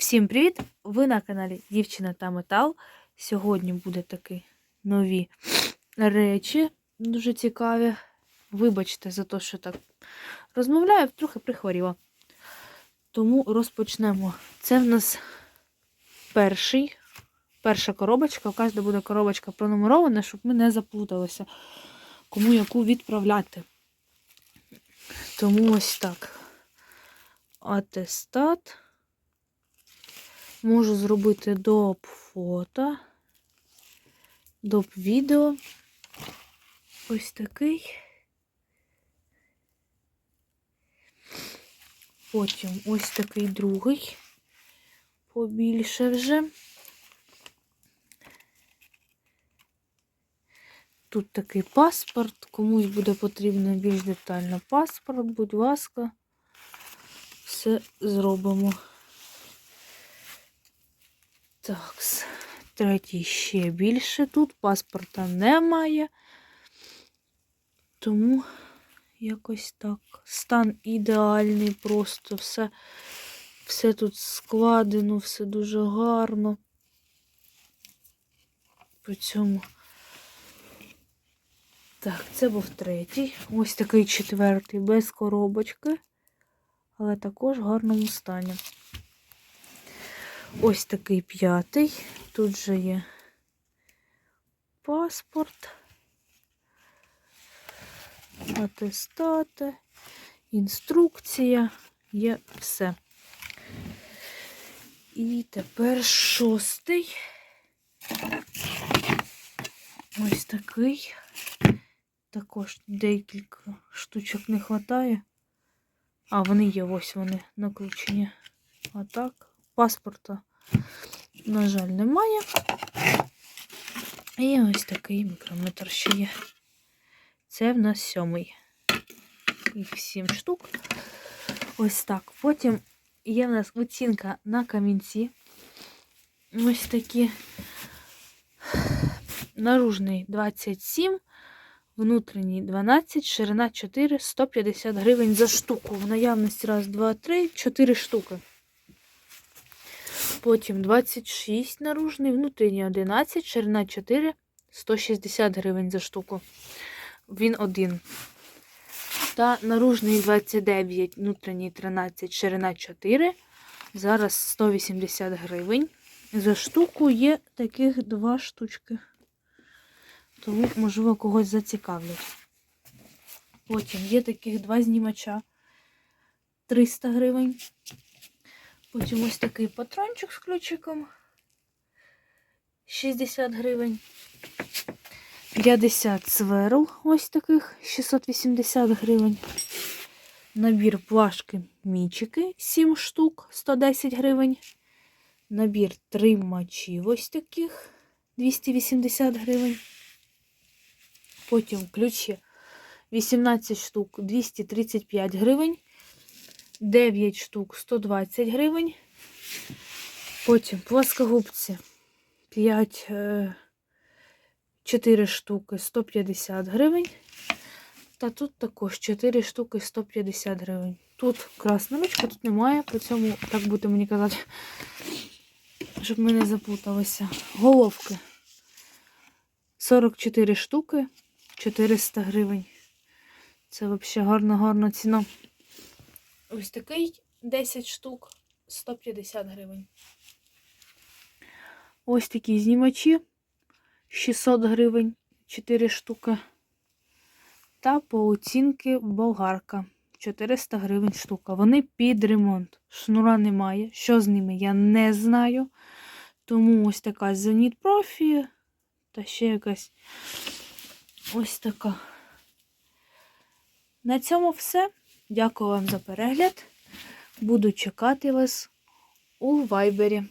Всім привіт! Ви на каналі Дівчина та Метал. Сьогодні буде такі нові речі, дуже цікаві. Вибачте за те, що так розмовляю, трохи прихворіла. Тому розпочнемо. Це в нас перший, перша коробочка. У Кожна буде коробочка пронумерована, щоб ми не заплуталися, кому яку відправляти. Тому ось так. Атестат. Можу зробити доп фото, доп відео. Ось такий. Потім ось такий другий. Побільше вже. Тут такий паспорт. Комусь буде потрібно більш детально паспорт, будь ласка, все зробимо. Так, третій ще більше тут. Паспорта немає. Тому якось так. Стан ідеальний, просто все, все тут складено, все дуже гарно. При цьому. Так, це був третій. Ось такий четвертий, без коробочки, але також в гарному стані. Ось такий п'ятий. Тут же є паспорт, атестати, інструкція, є все. І тепер шостий. Ось такий. Також декілька штучок не вистачає. А, вони є, ось вони накручені. А так паспорта, на жаль, немає. І ось такий мікрометр ще є. Це в нас сьомий. Їх сім штук. Ось так. Потім є в нас оцінка на камінці. Ось такі. Наружний 27, внутрішній 12, ширина 4, 150 гривень за штуку. В наявності раз, два, три, 4 штуки. Потім 26 наружний, внутрішній 11, ширина 4, 160 гривень за штуку. Він один. Та наружний 29, внутрішній 13, ширина 4. Зараз 180 гривень. За штуку є таких два штучки. Тому, можливо, когось зацікавлять. Потім є таких два знімача 300 гривень. Потім ось такий патрончик з ключиком. 60 гривень. 50 сверл ось таких 680 гривень. Набір плашки мічики 7 штук 110 гривень. Набір тримачів ось таких 280 гривень. Потім ключі 18 штук 235 гривень. 9 штук 120 гривень. Потім плоскогубці 5, 4 штуки 150 гривень. Та тут також 4 штуки 150 гривень. Тут красна ручка, тут немає, при цьому, так буде мені казати, щоб ми не заплуталися. Головки 44 штуки, 400 гривень. Це взагалі гарна-гарна ціна. Ось такий 10 штук 150 гривень. Ось такі знімачі 600 гривень 4 штуки. Та по оцінки болгарка 400 гривень штука. Вони під ремонт. Шнура немає. Що з ними, я не знаю. Тому ось така Зеніт профі. Та ще якась ось така. На цьому все. Дякую вам за перегляд. Буду чекати вас у вайбері.